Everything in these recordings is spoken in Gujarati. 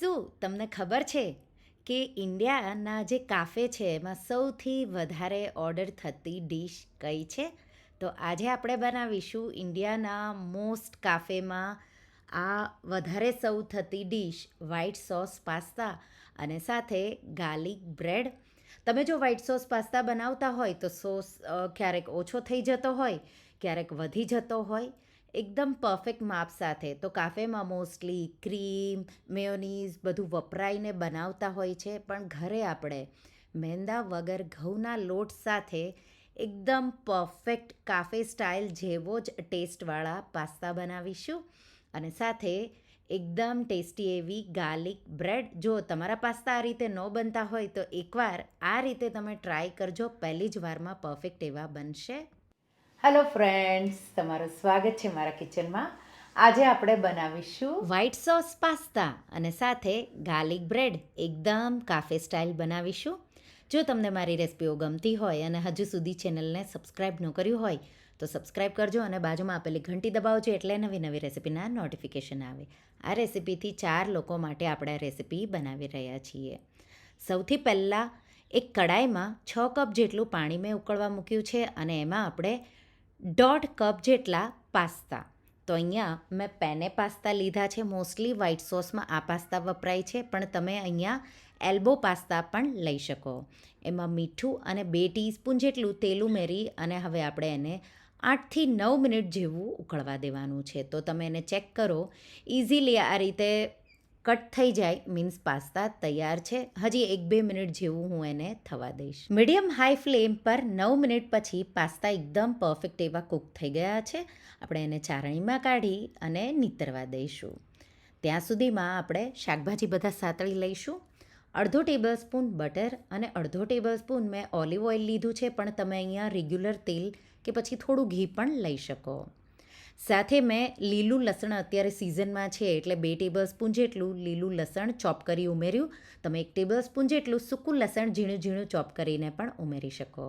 શું તમને ખબર છે કે ઇન્ડિયાના જે કાફે છે એમાં સૌથી વધારે ઓર્ડર થતી ડીશ કઈ છે? તો આજે આપણે બનાવીશું ઇન્ડિયાના મોસ્ટ કાફેમાં આ વધારે સૌ થતી ડીશ વ્હાઈટ સોસ પાસ્તા અને સાથે ગાર્લિક બ્રેડ. તમે જો વ્હાઈટ સોસ પાસ્તા બનાવતા હોય તો સોસ ક્યારેક ઓછો થઈ જતો હોય, ક્યારેક વધી જતો હોય એકદમ પરફેક્ટ માપ સાથે. તો કાફેમાં મોસ્ટલી ક્રીમ મેયોનીઝ બધું વપરાઈને બનાવતા હોય છે, પણ ઘરે આપણે મેંદા વગર ઘઉંના લોટ સાથે એકદમ પરફેક્ટ કાફે સ્ટાઇલ જેવો જ ટેસ્ટવાળા પાસ્તા બનાવીશું. અને સાથે એકદમ ટેસ્ટી એવી ગાર્લિક બ્રેડ જો તમારા પાસ્તા આ રીતે ન બનતા હોય તો એકવાર આ રીતે તમે ટ્રાય કરજો. પહેલી જ વારમાં પરફેક્ટ એવા બનશે. હેલો ફ્રેન્ડ્સ તમારું સ્વાગત છે મારા કિચનમાં. આજે આપણે બનાવીશું વ્હાઈટ સોસ પાસ્તા અને સાથે ગાર્લિક બ્રેડ એકદમ કાફે સ્ટાઇલ બનાવીશું. જો તમને મારી રેસિપીઓ ગમતી હોય અને હજુ સુધી ચેનલને સબસ્ક્રાઇબ ન કર્યું હોય, તો સબસ્ક્રાઇબ કરજો અને બાજુમાં આપેલી ઘંટી દબાવજો એટલે નવી નવી રેસિપીના નોટિફિકેશન આવે. આ રેસિપીથી ચાર લોકો માટે આપણે આ રેસિપી બનાવી રહ્યા છીએ. સૌથી પહેલાં એક કડાઈમાં છ કપ જેટલું પાણી મેં ઉકળવા મૂક્યું છે અને એમાં આપણે દોઢ કપ જેટલા પાસ્તા. તો અહીંયા મેં પેને પાસ્તા લીધા છે. મોસ્ટલી વ્હાઈટ સોસમાં આ પાસ્તા વપરાય છે, પણ તમે અહીંયા એલ્બો પાસ્તા પણ લઈ શકો. એમાં મીઠું અને બે ટીસ્પૂન જેટલું તેલ ઉમેરી અને હવે આપણે એને આઠથી નવ મિનિટ જેવું ઉકળવા દેવાનું છે. તો તમે એને ચેક કરો. ઇઝીલી આ રીતે કટ થઈ જાય, મીન્સ પાસ્તા તૈયાર છે. હજી એક બે મિનિટ જેવું હું એને થવા દઈશ. મીડિયમ હાઈ ફ્લેમ પર નવ મિનિટ પછી પાસ્તા એકદમ પરફેક્ટ એવા કૂક થઈ ગયા છે. આપણે એને ચારણીમાં કાઢી અને નીતરવા દઈશું. ત્યાં સુધીમાં આપણે શાકભાજી બધા સાતળી લઈશું. અડધો ટેબલ સ્પૂન બટર અને અડધો ટેબલ સ્પૂન મેં ઓલિવ ઓઇલ લીધું છે, પણ તમે અહીંયા રેગ્યુલર તેલ કે પછી થોડું ઘી પણ લઈ શકો. સાથે મેં લીલું લસણ અત્યારે સિઝનમાં છે એટલે બે ટેબલ સ્પૂન જેટલું લીલું લસણ ચોપ કરી ઉમેર્યું. તમે એક ટેબલ સ્પૂન જેટલું સૂકું લસણ ઝીણું ઝીણું ચોપ કરીને પણ ઉમેરી શકો.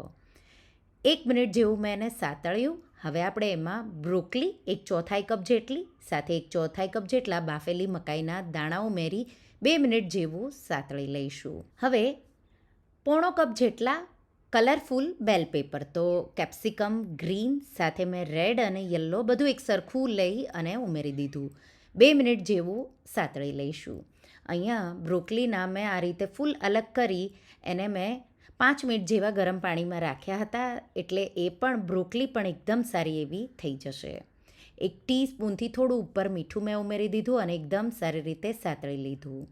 એક મિનિટ જેવું મેં એને સાતળ્યું. હવે આપણે એમાં બ્રોકલી એક ચોથાઈ કપ જેટલી, સાથે એક ચોથાઈ કપ જેટલા બાફેલી મકાઈના દાણા ઉમેરી બે મિનિટ જેવું સાતળી લઈશું. હવે પોણો કપ જેટલા કલરફુલ બેલ પેપર તો કેપ્સિકમ, ગ્રીન, સાથે મેં રેડ અને યલો બધું એક સરખું લઈ અને ઉમેરી દીધું. બે મિનિટ જેવું સાતળી લઈશું. અહીંયા બ્રોકલીના મેં આ રીતે ફૂલ અલગ કરી, એને મેં પાંચ મિનિટ જેવા ગરમ પાણીમાં રાખ્યા હતા, એટલે એ પણ બ્રોકલી પણ એકદમ સારી એવી થઈ જશે. એક ટીસ્પૂનથી થોડું ઉપર મીઠું મેં ઉમેરી દીધું અને એકદમ સારી રીતે સાતળી લીધું.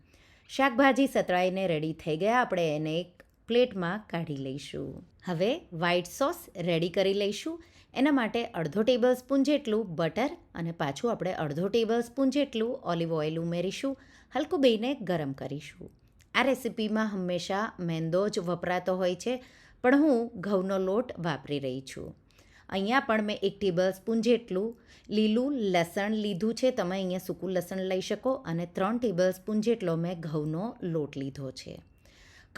શાકભાજી સતળાઈને રેડી થઈ ગયા. આપણે એને એક પ્લેટમાં કાઢી લઈશું. હવે વ્હાઈટ સોસ રેડી કરી લઈશું. એના માટે અડધો ટેબલ સ્પૂન જેટલું બટર અને પાછું આપણે અડધો ટેબલ સ્પૂન જેટલું ઓલિવ ઓઇલ ઉમેરીશું. હલકું બેને ગરમ કરીશું. આ રેસીપીમાં હંમેશા મેંદો જ વપરાતો હોય છે, પણ હું ઘઉંનો લોટ વાપરી રહી છું. અહીંયા પણ મેં એક ટેબલ સ્પૂન જેટલું લીલું લસણ લીધું છે. તમે અહીંયા સૂકું લસણ લઈ શકો અને ત્રણ ટેબલ સ્પૂન જેટલો મેં ઘઉંનો લોટ લીધો છે.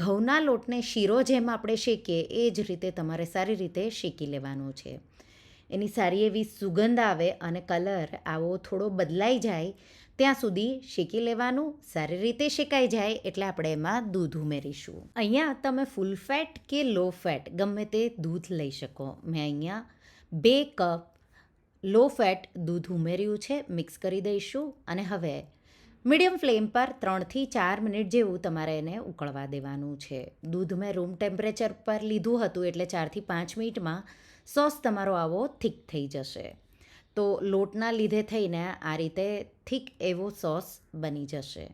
ઘઉંના લોટને શીરો જેમ આપણે શેકીએ, એ જ રીતે તમારે સારી રીતે શેકી લેવાનો છે. એની સારી એવી સુગંધ આવે અને કલર આવો થોડો બદલાઈ જાય, ત્યાં સુધી શેકી લેવાનું, સારી રીતે શેકાઈ જાય એટલે આપણે એમાં દૂધ ઉમેરીશું. અહીંયા તમે ફૂલ ફેટ કે લો ફેટ, ગમે તે દૂધ લઈ શકો. મેં અહીંયા બે કપ લો ફેટ દૂધ ઉમેર્યું છે, મિક્સ કરી દઈશું અને હવે મીડિયમ ફ્લેમ પર ત્રણથી ચાર મિનિટ જેવું તમારે એને ઉકળવા દેવાનું છે. દૂધ મેં રૂમ ટેમ્પરેચર પર લીધું હતું એટલે ચારથી પાંચ મિનિટમાં સોસ તમારો આવો થીક થઈ જશે. તો લોટના લીધે થઈને આ રીતે થીક એવો સોસ બની જશે.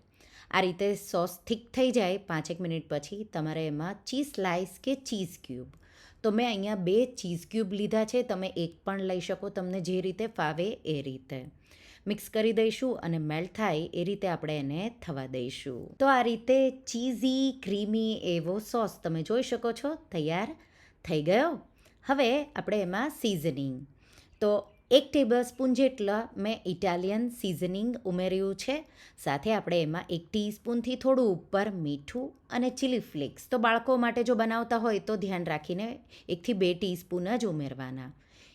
આ રીતે સોસ થીક થઈ જાય પાંચેક મિનિટ પછી તમારે એમાં ચીઝ સ્લાઇસ કે ચીઝ ક્યુબ. તો મેં અહીંયા બે ચીઝ ક્યુબ લીધા છે, તમે એક પણ લઈ શકો તમને જે રીતે ફાવે એ રીતે. મિક્સ કરી દઈશું અને મેલ્ટ થાય એ રીતે આપણે એને થવા દઈશું. તો આ રીતે ચીઝી ક્રીમી એવો સોસ તમે જોઈ શકો છો, તૈયાર થઈ ગયો. હવે આપણે એમાં સિઝનિંગ તો એક ટેબલ સ્પૂન જેટલા મેં ઇટાલિયન સિઝનિંગ ઉમેર્યું છે. સાથે આપણે એમાં એક ટીસ્પૂનથી થોડું ઉપર મીઠું અને ચીલી ફ્લેક્સ તો બાળકો માટે જો બનાવતા હોય તો ધ્યાન રાખીને એકથી બે ટીસ્પૂન જ ઉમેરવાના.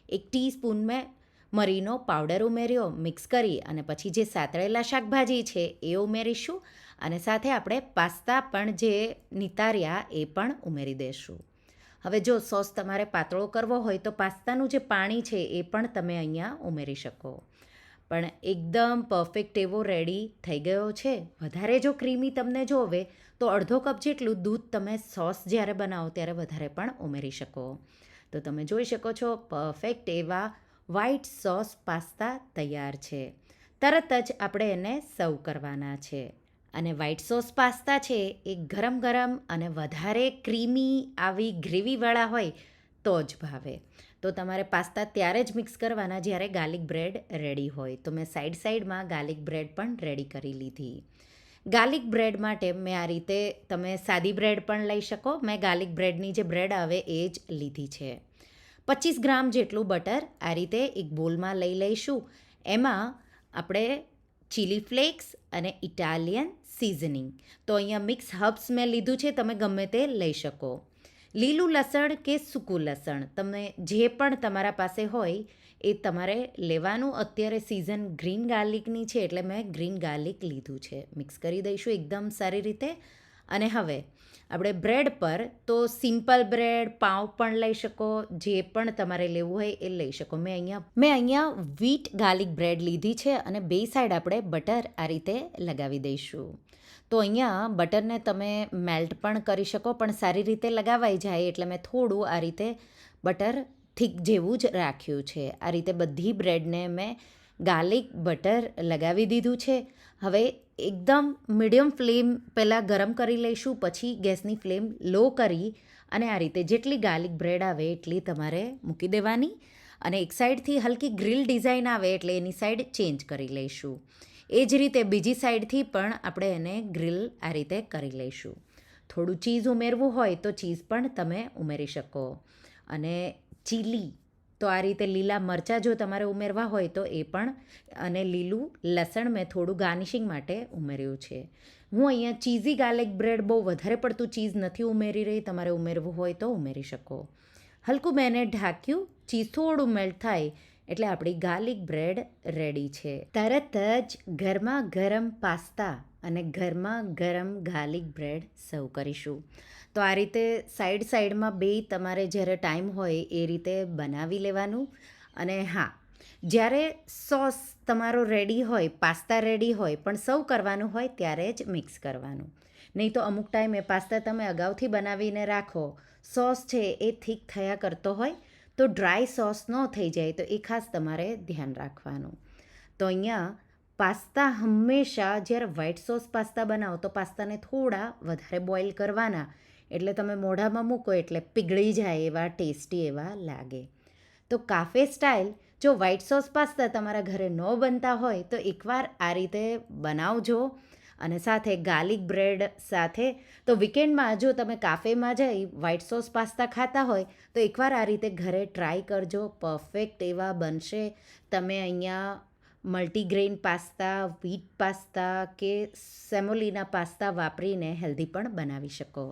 એક ટીસ્પૂન મેં મરીનો પાવડર ઉમેર્યો, મિક્સ કરી અને પછી જે સાતળેલા શાકભાજી છે એ ઉમેરીશું અને સાથે આપણે પાસ્તા પણ જે નિતાર્યા એ પણ ઉમેરી દઈશું હવે જો સોસ તમારે પાતળો કરવો હોય તો પાસ્તાનું જે પાણી છે એ પણ તમે અહીંયા ઉમેરી શકો. પણ એકદમ પરફેક્ટ એવો રેડી થઈ ગયો છે. વધારે જો ક્રીમી તમને જોવે તો અડધો કપ જેટલું દૂધ તમે સોસ જ્યારે બનાવો ત્યારે વધારે પણ ઉમેરી શકો. તો તમે જોઈ શકો છો, પરફેક્ટ એવા વ્હાઈટ સોસ પાસ્તા તૈયાર છે. તરત જ આપણે એને સર્વ કરવાના છે. અને વ્હાઈટ સોસ પાસ્તા છે એ ગરમ ગરમ અને વધારે ક્રીમી આવી ગ્રેવીવાળા હોય તો જ ભાવે. તો તમારે પાસ્તા ત્યારે જ મિક્સ કરવાના જ્યારે ગાર્લિક બ્રેડ રેડી હોય. તો મેં સાઈડ સાઈડમાં ગાર્લિક બ્રેડ પણ રેડી કરી લીધી. ગાર્લિક બ્રેડ માટે મેં આ રીતે તમે સાદી બ્રેડ પણ લઈ શકો. મેં ગાર્લિક બ્રેડની જે બ્રેડ આવે એ જ લીધી છે. પચીસ ગ્રામ જેટલું બટર આ રીતે એક બોલમાં લઈ લઈશું. એમાં આપણે ચીલી ફ્લેક્સ અને ઇટાલિયન સિઝનિંગ તો અહીંયા મિક્સ હર્બ્સ મેં લીધું છે, તમે ગમે તે લઈ શકો. લીલું લસણ કે સૂકું લસણ તમે જે પણ તમારા પાસે હોય એ તમારે લેવાનું. અત્યારે સિઝન ગ્રીન ગાર્લિકની છે, એટલે મેં ગ્રીન ગાર્લિક લીધું છે. મિક્સ કરી દઈશું, એકદમ સારી રીતે. અને હવે, આપણે બ્રેડ પર તો સિમ્પલ બ્રેડ, પાઉં પણ લઈ શકો, જે પણ તમારે લેવું હોય એ લઈ શકો. મેં અહીંયા મેં અહીંયા વીટ ગાર્લિક બ્રેડ લીધી છે અને બે સાઈડ આપણે બટર આ રીતે લગાવી દઈશું. તો અહીંયા બટરને તમે મેલ્ટ પણ કરી શકો, પણ સારી રીતે લગાવાઈ જાય એટલે મેં થોડું આ રીતે બટર થીક જેવું જ રાખ્યું છે. આ રીતે બધી બ્રેડને મેં ગાર્લિક બટર લગાવી દીધું છે. હવે એકદમ મીડિયમ ફ્લેમ પહેલાં ગરમ કરી લઈશું, પછી ગેસની ફ્લેમ લો કરી અને આ રીતે જેટલી ગાર્લિક બ્રેડ આવે એટલી તમારે મૂકી દેવાની અને એક સાઈડથી હલકી ગ્રીલ ડિઝાઇન આવે એટલે એની સાઈડ ચેન્જ કરી લઈશું. એ જ રીતે બીજી સાઈડથી પણ આપણે એને ગ્રીલ આ રીતે કરી લઈશું. થોડું ચીઝ ઉમેરવું હોય તો ચીઝ પણ તમે ઉમેરી શકો. અને ચીલી તો આ રીતે લીલા મરચાં જો તમારે ઉમેરવા હોય તો એ પણ અને લીલું લસણ મેં થોડું ગાર્નિશિંગ માટે ઉમેર્યું છે. હું અહીંયા ચીઝી ગાર્લિક બ્રેડ બહુ વધારે પડતું ચીઝ નથી ઉમેરી રહી, તમારે ઉમેરવું હોય તો ઉમેરી શકો. હલકું મેં એને ઢાંક્યું, ચીઝ થોડું મેલ્ટ થાય એટલે આપણી ગાર્લિક બ્રેડ રેડી છે. તરત જ ગરમા ગરમ પાસ્તા અને ઘરમાં ગરમ ગાર્લિક બ્રેડ સર્વ કરીશું. તો આ રીતે સાઈડ સાઈડમાં બે તમારે જ્યારે ટાઈમ હોય એ રીતે બનાવી લેવાનું. અને હા, જ્યારે સોસ તમારો રેડી હોય, પાસ્તા રેડી હોય, પણ સર્વ કરવાનું હોય ત્યારે જ મિક્સ કરવાનું. નહીં તો અમુક ટાઈમે પાસ્તા તમે અગાઉથી બનાવીને રાખો, સોસ છે એ થીક થયા કરતો હોય તો ડ્રાય સોસ ન થઈ જાય તો એ ખાસ તમારે ધ્યાન રાખવાનું. તો અહીંયા પાસ્તા હંમેશા જ્યારે વ્હાઈટ સોસ પાસ્તા બનાવો તો પાસ્તાને થોડા વધારે બોઇલ કરવાના. એટલે તમે મોઢામાં મૂકો એટલે પીગળી જાય એવા, ટેસ્ટી એવા લાગે. તો કાફે સ્ટાઇલ જો વ્હાઈટ સોસ પાસ્તા તમારા ઘરે ન બનતા હોય તો એકવાર આ રીતે બનાવજો. અને સાથે ગાર્લિક બ્રેડ સાથે. તો વીકેન્ડમાં જો તમે કાફેમાં જઈ વ્હાઈટ સોસ પાસ્તા ખાતા હોય, તો એકવાર આ રીતે ઘરે ટ્રાય કરજો. પરફેક્ટ એવા બનશે. તમે અહીંયા મલ્ટીગ્રેન પાસ્તા વ્હીટ પાસ્તા કે સેમોલીના પાસ્તા વાપરીને હેલ્ધી પણ બનાવી શકો.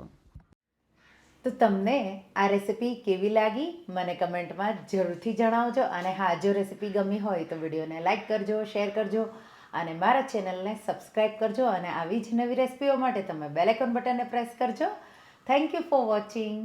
તો તમને આ રેસિપી કેવી લાગી? મને કમેન્ટમાં જરૂરથી જણાવજો અને હા, જો રેસિપી ગમી હોય તો વિડીયોને લાઇક કરજો શેર કરજો. અને મારા ચેનલને સબસ્ક્રાઈબ કરજો અને આવી જ નવી રેસિપીઓ માટે તમે બેલેકોન બટનને પ્રેસ કરજો. Thank you for watching